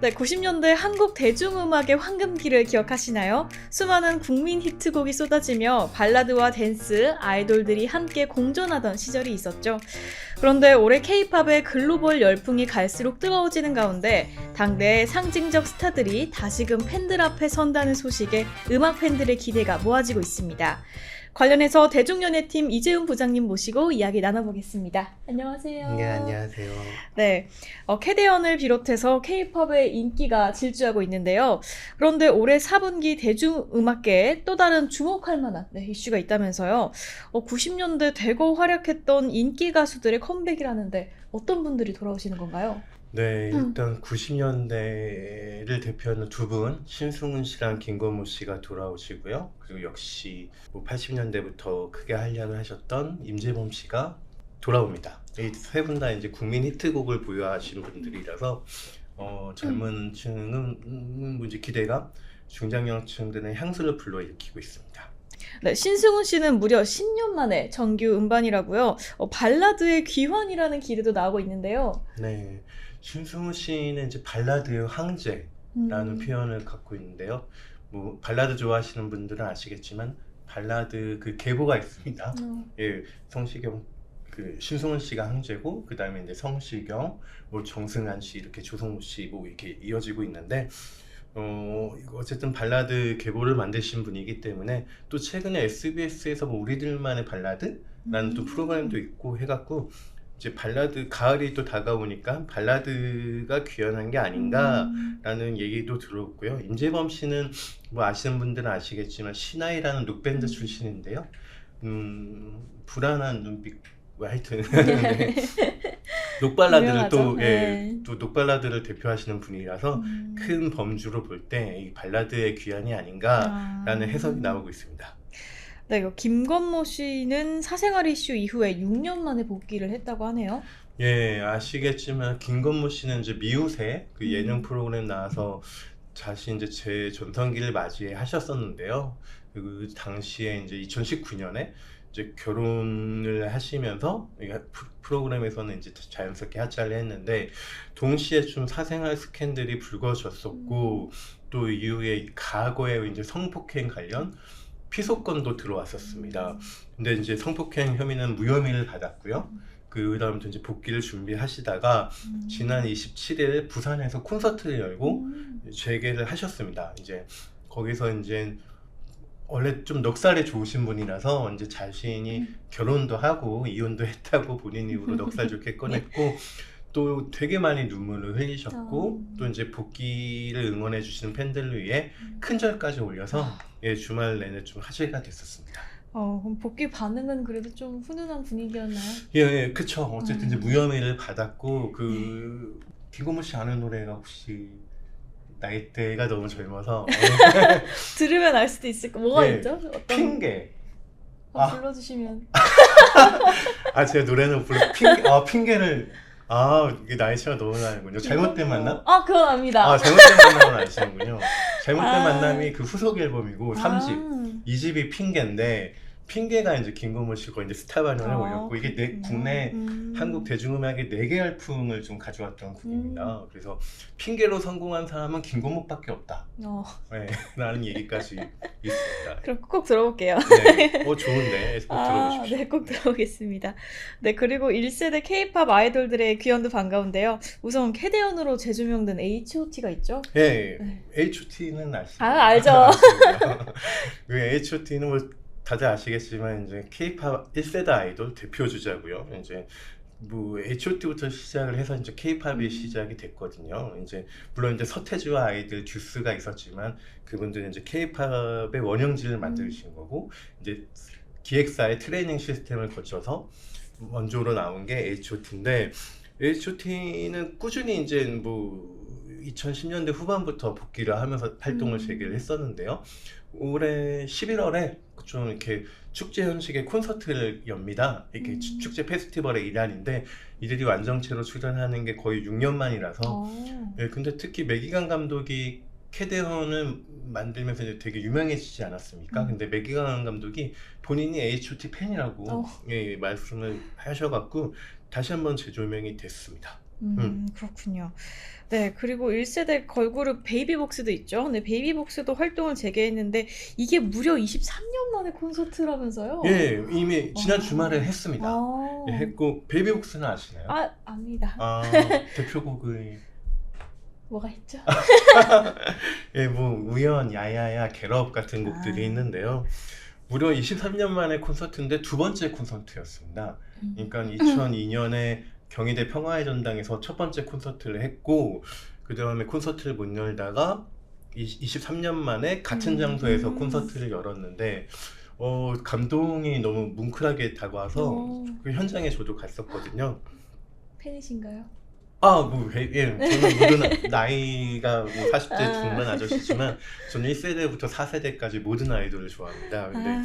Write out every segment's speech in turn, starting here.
네, 90년대 한국 대중음악의 황금기를 기억하시나요? 수많은 국민 히트곡이 쏟아지며 발라드와 댄스, 아이돌들이 함께 공존하던 시절이 있었죠. 그런데 올해 케이팝의 글로벌 열풍이 갈수록 뜨거워지는 가운데 당대의 상징적 스타들이 다시금 팬들 앞에 선다는 소식에 음악 팬들의 기대가 모아지고 있습니다. 관련해서 대중연예팀 이재훈 부장님 모시고 이야기 나눠보겠습니다. 안녕하세요. 네, 안녕하세요. 네, 어, 캐대언을 비롯해서 K-팝의 인기가 질주하고 있는데요. 그런데 올해 4분기 대중음악계에 또 다른 주목할 만한 네, 이슈가 있다면서요. 어, 90년대 대거 활약했던 인기 가수들의 컴백이라는데 어떤 분들이 돌아오시는 건가요? 네, 음. 일단 90년대를 대표하는 두 분, 신승훈 씨랑 김건모 씨가 돌아오시고요. 그리고 역시 뭐 80년대부터 크게 활약을 하셨던 임재범 씨가 돌아옵니다. 이 세 분 다 이제 국민 히트곡을 보유하시는 분들이라서 어, 젊은 층은 음, 뭐 이제 기대감, 중장년층들의 향수를 불러일으키고 있습니다. 네, 신승훈 씨는 무려 10년 만에 정규 음반이라고요. 어, 발라드의 귀환이라는 기대도 나오고 있는데요. 네, 신승훈 씨는 이제 발라드의 황제, 라는 음. 표현을 갖고 있는데요. 뭐 발라드 좋아하시는 분들은 아시겠지만 발라드 그 계보가 있습니다. 어, 예, 성시경 그 신승훈 씨가 황제고 그 다음에 이제 성시경, 뭐 정승환 씨 이렇게 조성모 씨뭐 이렇게 이어지고 있는데 어 어쨌든 발라드 계보를 만드신 분이기 때문에 또 최근에 SBS에서 뭐 우리들만의 발라드라는 또 음. 프로그램도 있고 해갖고 이제 발라드 가을이 또 다가오니까 발라드가 귀환한 게 아닌가. 음. 라는 얘기도 들었고요. 임재범 씨는 뭐 아시는 분들은 아시겠지만 신하이라는 록밴드 출신인데요. 음, 불안한 눈빛 뭐 하여튼 네. 녹발라드를 또, 유명하죠. 예, 네. 또 녹발라드를 대표하시는 분이라서 음. 큰 범주로 볼 때 이 발라드의 귀환이 아닌가라는 아. 해석이 나오고 있습니다. 네, 김건모 씨는 사생활 이슈 이후에 6년 만에 복귀를 했다고 하네요. 예, 아시겠지만 김건모 씨는 이제 미우새 그 음. 예능 프로그램 나와서 자신 이제 제 전성기를 맞이해 하셨었는데요. 그 당시에 이제 2019년에 이제 결혼을 하시면서 프로그램에서는 이제 자연스럽게 하차를 했는데 동시에 좀 사생활 스캔들이 불거졌었고 또 이후에 과거에 이제 성폭행 관련 피소건도 들어왔었습니다. 근데 이제 성폭행 혐의는 무혐의를 받았고요. 그 다음부터 이제 복귀를 준비하시다가 음. 지난 27일 부산에서 콘서트를 열고 음. 재개를 하셨습니다. 이제 거기서 이제 원래 좀 넉살이 좋으신 분이라서 이제 자신이 음. 결혼도 하고 이혼도 했다고 본인 입으로 넉살 좋게 꺼냈고 또 되게 많이 눈물을 흘리셨고 아. 또 이제 복귀를 응원해 주시는 팬들을 위해 음. 큰 절까지 올려서 예, 주말 내내 좀 화제가 됐었습니다. 어, 그럼 복귀 반응은 그래도 좀 훈훈한 분위기였나요? 예, 예, 그쵸. 어쨌든 이제 음. 무혐의를 받았고 그 김고무 씨 아는 노래가 혹시 나이대가 너무 젊어서 어, 들으면 알 수도 있을 거. 뭐가 네. 있죠? 어떤 핑계. 어, 아. 불러주시면. 아, 제가 노래는 부르 핑계. 아, 핑계를 아, 이게 나이 차가 너무 나는군요. 잘못된 만남? 아, 그건 압니다. 아, 잘못된 만남은 아시는군요. 잘못된 아. 만남이 그 후속 앨범이고 3집. 아. 이 집이 핑계인데 핑계가 이제 김고무 씨가 이제 스타 반응을 아, 올렸고 이게 내 그렇구나. 국내 음. 한국 대중음악의 네개 열풍을 좀 가져왔던 곡입니다. 그래서 핑계로 성공한 사람은 김고목밖에 없다. 어, 네, 라는 얘기까지 있습니다. 그럼 꼭 들어볼게요. 네, 어 좋은데 꼭 아, 들어보십시오. 네, 꼭 들어보겠습니다. 네, 그리고 1세대 K-팝 아이돌들의 귀환도 반가운데요. 우선 캐대언으로 재조명된 H.O.T.가 있죠? 네, 네. H.O.T.는 아시죠? 아, 알죠. 그 H.O.T.는 뭐 다들 아시겠지만 이제 K-팝 1세대 아이돌 대표 주자고요. 이제 뭐 H.O.T.부터 시작을 해서 이제 K-팝이 음. 시작이 됐거든요. 이제 물론 이제 서태지와 아이들 듀스가 있었지만 그분들은 이제 K-팝의 원형지를 음. 만드신 거고 이제 기획사의 트레이닝 시스템을 거쳐서 원조로 나온 게 H.O.T.인데 H.O.T.는 꾸준히 이제 뭐 2010년대 후반부터 복귀를 하면서 활동을 음. 재개를 했었는데요. 올해 11월에 좀 이렇게 축제 형식의 콘서트를 엽니다. 이렇게 음. 축- 축제 페스티벌의 일환인데 이들이 완전체로 출연하는 게 거의 6년 만이라서 어. 예, 근데 특히 매기강 감독이 캐대헌을 만들면서 이제 되게 유명해지지 않았습니까? 음. 근데 매기강 감독이 본인이 H.O.T 팬이라고 어. 예, 말씀을 하셔갖고 다시 한번 재조명이 됐습니다. 음, 음. 그렇군요. 네, 그리고 1세대 걸그룹 베이비복스도 있죠. 근데 베이비복스도 활동을 재개했는데 이게 무려 23년 만에 콘서트라면서요? 예, 이미 지난 어. 주말에 했습니다. 아, 예, 했고 베이비복스는 아시나요? 아, 압니다. 아, 대표곡을 뭐가 있죠? 예, 뭐 우연, 야야야, 겟업 같은 곡들이 아. 있는데요. 무려 23년 만에 콘서트인데 두 번째 콘서트였습니다. 음. 그러니까 2002년에 경희대 평화의 전당에서 첫 번째 콘서트를 했고 그 다음에 콘서트를 못 열다가 23년 만에 같은 음. 장소에서 콘서트를 열었는데 어, 감동이 너무 뭉클하게 다가와서 어, 그 현장에 저도 갔었거든요. 팬이신가요? 아, 뭐, 예, 예. 저는 모든 나이가 뭐 40대 아. 중반 아저씨지만 저는 1세대부터 4세대까지 모든 아이돌을 좋아합니다. 근데 아,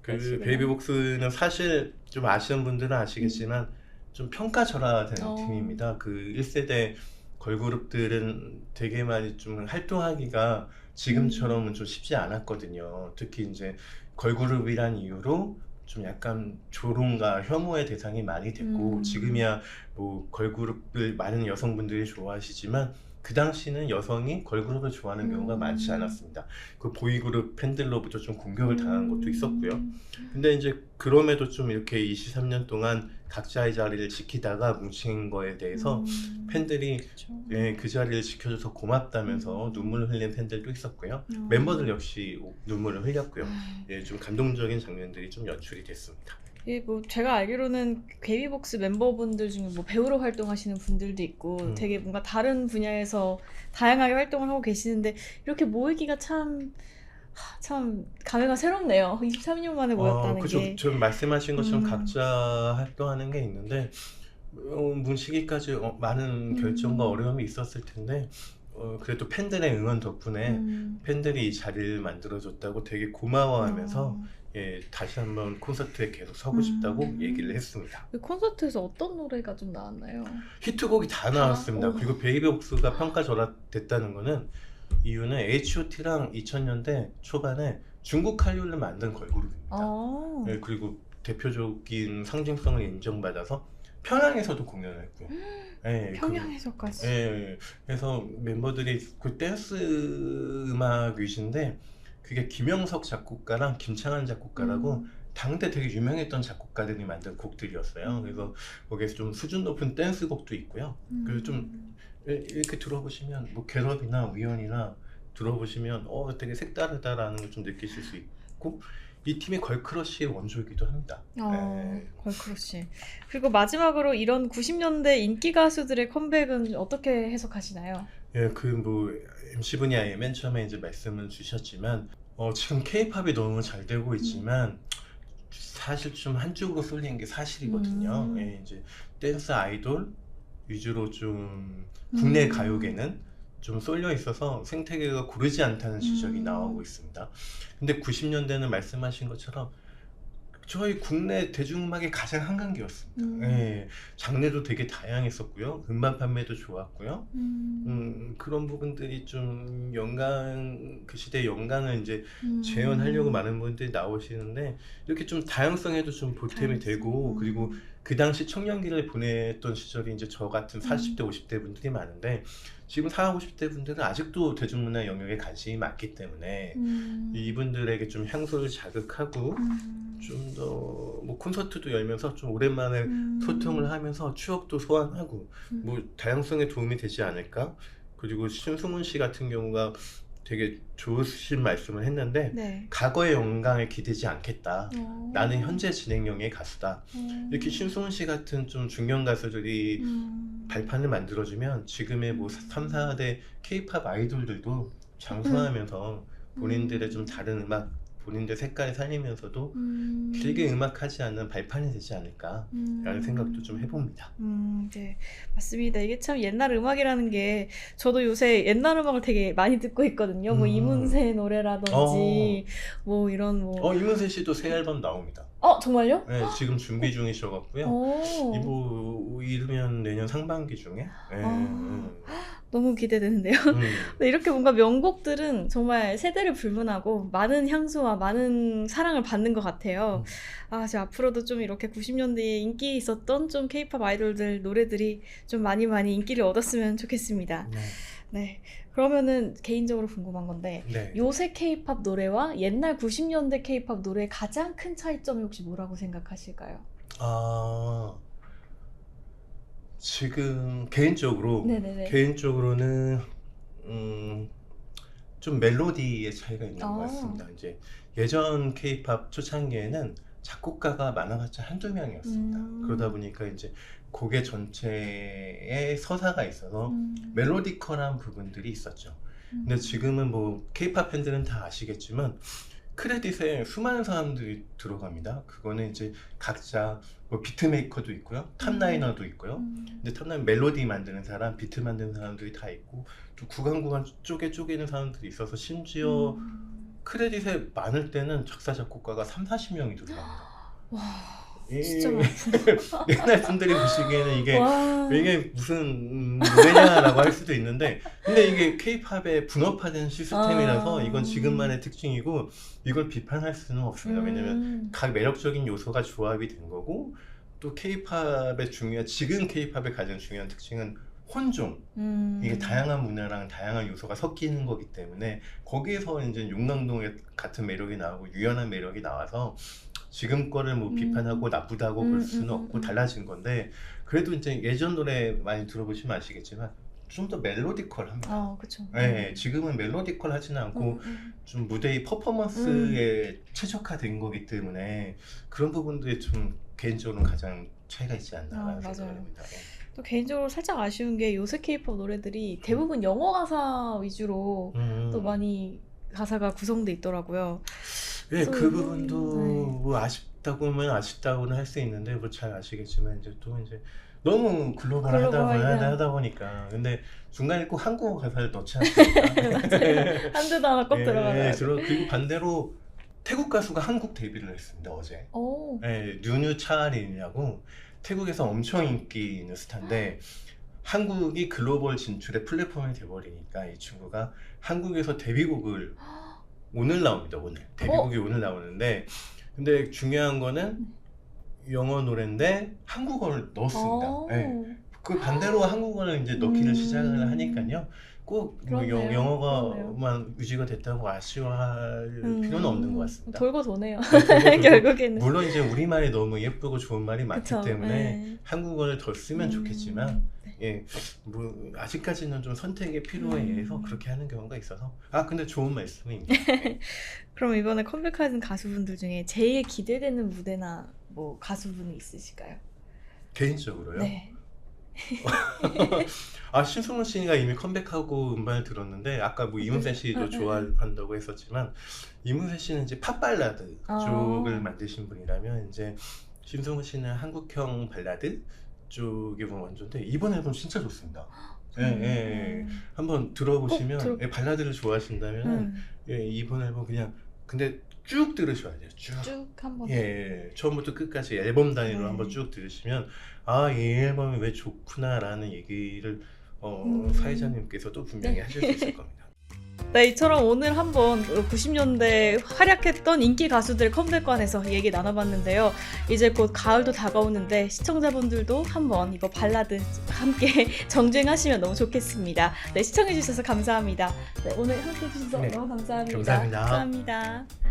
그. 베이비복스는 사실 좀 아시는 분들은 아시겠지만 좀 평가절하된 어. 팀입니다. 그 1세대 걸그룹들은 되게 많이 좀 활동하기가 지금처럼은 좀 쉽지 않았거든요. 특히 이제 걸그룹이란 이유로 좀 약간 조롱과 혐오의 대상이 많이 됐고 음. 지금이야 뭐 걸그룹을 많은 여성분들이 좋아하시지만 그 당시는 여성이 걸그룹을 좋아하는 경우가 음. 많지 않았습니다. 그 보이그룹 팬들로부터 좀 공격을 당한 것도 있었고요. 음. 근데 이제 그럼에도 좀 이렇게 23년 동안 각자의 자리를 지키다가 뭉친 거에 대해서 음. 팬들이 그쵸. 예, 그 자리를 지켜줘서 고맙다면서 음. 눈물을 흘린 팬들도 있었고요. 어. 멤버들 역시 눈물을 흘렸고요. 아, 예, 좀 감동적인 장면들이 좀 연출이 됐습니다. 예, 뭐 제가 알기로는 베이비복스 멤버분들 중에 뭐 배우로 활동하시는 분들도 있고 음. 되게 뭔가 다른 분야에서 다양하게 활동을 하고 계시는데 이렇게 모이기가 참, 하, 참 감회가 새롭네요. 23년 만에 모였다는 그죠. 게. 지금 말씀하신 것처럼 음. 각자 활동하는 게 있는데 어, 문시기까지 어, 많은 결정과 음. 어려움이 있었을 텐데 어, 그래도 팬들의 응원 덕분에 음. 팬들이 이 자리를 만들어줬다고 되게 고마워하면서 어. 예, 다시 한번 콘서트에 계속 서고 음. 싶다고 얘기를 했습니다. 그 콘서트에서 어떤 노래가 좀 나왔나요? 히트곡이 다 나왔습니다. 어. 그리고 베이비복스가 평가절하됐다는 거는 이유는 H.O.T.랑 2000년대 초반에 중국 한류를 만든 걸그룹입니다. 아. 예, 그리고 대표적인 상징성을 인정받아서 평양에서도 공연을 했고요. 예, 그- 평양에서까지. 예, 그래서 멤버들이 그 댄스 음악 위주인데 그게 김영석 작곡가랑 김창한 작곡가라고 음. 당대 되게 유명했던 작곡가들이 만든 곡들이었어요. 음. 그래서 거기에서 좀 수준 높은 댄스 곡도 있고요. 그리고 좀 음. 이- 이렇게 들어보시면 뭐 겟업이나 위원이나 들어보시면 어 되게 색다르다라는 걸 좀 느끼실 수 있고 이 팀이 걸크러쉬의 원조이기도 합니다. 어, 예. 걸크러쉬. 그리고 마지막으로 이런 90년대 인기 가수들의 컴백은 어떻게 해석하시나요? 예, 그 뭐 MC 분야에 맨 처음에 이제 말씀을 주셨지만 어, 지금 K-팝이 너무 잘 되고 있지만 사실 좀 한쪽으로 쏠리는 게 사실이거든요. 음. 예, 이제 댄스 아이돌 위주로 좀 국내 음. 가요계는 좀 쏠려 있어서 생태계가 고르지 않다는 지적이 음. 나오고 있습니다. 근데 90년대는 말씀하신 것처럼 저희 국내 대중음악의 가장 한강기였습니다. 음. 예, 장르도 되게 다양했었고요. 음반 판매도 좋았고요. 음. 음, 그런 부분들이 좀 영광, 그 시대의 영광을 이제 음. 재현하려고 많은 분들이 나오시는데, 이렇게 좀 다양성에도 좀 보탬이 다양성. 되고, 음. 그리고 그 당시 청년기를 보냈던 시절이 이제 저 같은 40대, 50대 분들이 많은데, 지금 40, 50대 분들은 아직도 대중문화 영역에 관심이 많기 때문에, 음. 이분들에게 좀 향수를 자극하고, 음. 좀 더 뭐 콘서트도 열면서 좀 오랜만에 음. 소통을 하면서 추억도 소환하고, 음. 뭐 다양성에 도움이 되지 않을까? 그리고 신승훈 씨 같은 경우가 되게 좋으신 말씀을 했는데 네. 과거의 영광에 기대지 않겠다. 어. 나는 현재 진행형의 가수다. 어. 이렇게 신승훈 씨 같은 좀 중견 가수들이 음. 발판을 만들어주면 지금의 뭐 3, 4대 K-팝 아이돌들도 장수하면서 본인들의 좀 다른 음악, 본인들 색깔을 살리면서도 음. 길게 음악하지 않는 발판이 되지 않을까 음. 라는 생각도 좀 해봅니다. 음, 네. 맞습니다. 이게 참 옛날 음악이라는 게 저도 요새 옛날 음악을 되게 많이 듣고 있거든요. 뭐 음. 이문세 노래라든지 뭐 이런 뭐 어, 이문세 씨도 새 앨범 나옵니다. 어, 정말요? 네, 지금 준비 중이셔 갖고요. 오. 이부 이르면 내년 상반기 중에. 네, 아. 음. 너무 기대되는데요. 음. 근데 이렇게 뭔가 명곡들은 정말 세대를 불문하고 많은 향수와 많은 사랑을 받는 것 같아요. 아, 저 앞으로도 좀 이렇게 90년대에 인기 있었던 좀 케이팝 아이돌들 노래들이 좀 많이 많이 인기를 얻었으면 좋겠습니다. 네. 네. 그러면은 개인적으로 궁금한 건데 네. 요새 케이팝 노래와 옛날 90년대 케이팝 노래의 가장 큰 차이점이 혹시 뭐라고 생각하실까요? 아, 지금 개인적으로 네네네. 개인적으로는 음, 좀 멜로디의 차이가 있는 아. 것 같습니다. 이제 예전 케이팝 초창기에는 작곡가가 많아봤자 한두 명이었습니다. 음. 그러다 보니까 이제 곡의 전체에 서사가 있어서 음. 멜로디컬한 부분들이 있었죠. 근데 지금은 뭐 케이팝 팬들은 다 아시겠지만 크레딧에 수많은 사람들이 들어갑니다. 그거는 이제 각자 뭐 비트 메이커도 있고요, 탑라이너도 있고요. 음. 근데 탑라인 멜로디 만드는 사람, 비트 만드는 사람들이 다 있고 또 구간 구간 쪼개 쪼개는 사람들이 있어서 심지어 음. 크레딧에 많을 때는 작사 작곡가가 3, 40명이 들어갑니다. 와, 예. 진짜 많구나. 옛날 분들이 보시기에는 이게 와. 이게 무슨 음, 노래냐라고 할 수도 있는데 근데 이게 케이팝의 분업화된 시스템이라서 아. 이건 지금만의 특징이고 이걸 비판할 수는 없습니다. 왜냐면 음. 각 매력적인 요소가 조합이 된 거고 또 케이팝의 중요한 지금 케이팝의 가장 중요한 특징은 혼종 음. 이게 다양한 문화랑 다양한 요소가 섞이는 거기 때문에 거기에서 이제 용광동의 같은 매력이 나오고 유연한 매력이 나와서 지금 거를 뭐 음. 비판하고 나쁘다고 음, 볼 수는 음, 없고 음. 달라진 건데 그래도 이제 예전 노래 많이 들어보시면 아시겠지만 좀 더 멜로디컬합니다. 아, 그쵸. 네, 지금은 멜로디컬하지는 않고. 좀 무대의 퍼포먼스에 최적화된 거기 때문에 그런 부분들이 좀 개인적으로는 가장 차이가 있지 않나라는 아, 맞아요. 생각을 합니다. 네. 또 개인적으로 살짝 아쉬운 게 요새 케이팝 노래들이 대부분 영어 가사 위주로 음. 또 많이 가사가 구성돼 있더라고요. 예, 또그 부분도 네. 뭐 아쉽다고 하면 아쉽다고는 할 수 있는데 뭐 잘 아시겠지만 이제 또 이제 너무 글로벌하다 글로벌 하다. 보다 하다 보니까 근데 중간에 꼭 한국어 가사를 넣지 않습니까? 한두 단어 꼭 예, 들어가요. 들어 그리고 반대로 태국 가수가 한국 데뷔를 했습니다 어제. 오. 예, 뉴뉴 차린이라고 태국에서 엄청 인기 있는 스타인데 한국이 글로벌 진출의 플랫폼이 돼버리니까 이 친구가 한국에서 데뷔곡을 오늘 나옵니다 오늘 데뷔곡이 오늘 나오는데 근데 중요한 거는 영어 노래인데 한국어를 넣었습니다. 오. 예. 그 반대로 한국어를 이제 넣기를 음. 시작을 하니까요. 꼭뭐 그러네요. 영- 영어가만 유지가 됐다고 아쉬워할 음, 필요는 없는 것 같습니다. 돌고 도네요. 네. 결국에는. 물론 이제 우리 말이 너무 예쁘고 좋은 말이 많기 그쵸. 때문에 네. 한국어를 더 쓰면 음, 좋겠지만 네. 예, 뭐 아직까지는 좀 선택의 필요에 음. 의해서 그렇게 하는 경우가 있어서 아 근데 좋은 말씀입니다. 네. 그럼 이번에 컴백하는 가수분들 중에 제일 기대되는 무대나 뭐 가수분이 있으실까요? 개인적으로요. 네. 아 신승훈 씨가 이미 컴백하고 음반을 들었는데 아까 뭐 이문세 응, 씨도 응, 좋아한다고 했었지만 이문세 씨는 이제 팝 발라드 아. 쪽을 만드신 분이라면 이제 신승훈 씨는 한국형 발라드 쪽이 뭐 원조인데 이번 앨범 진짜 좋습니다. 예, 예, 예. 한번 들어보시면 예, 발라드를 좋아하신다면 음, 예, 이번 앨범 그냥 근데 쭉 들으셔야 돼요. 쭉. 쭉 한번. 예, 예, 처음부터 끝까지 앨범 단위로 네. 한번 쭉 들으시면 아, 이 앨범이 왜 좋구나라는 얘기를 어, 음. 사회자님께서도 분명히 네. 하실 수 있을 겁니다. 네, 이처럼 오늘 한번 90년대 활약했던 인기 가수들 컴백관에서 얘기 나눠봤는데요. 이제 곧 가을도 다가오는데 시청자분들도 한번 이거 발라드 함께 정주행하시면 너무 좋겠습니다. 네, 시청해주셔서 감사합니다. 네, 오늘 함께 해주셔서 네, 너무 감사합니다. 감사합니다. 감사합니다.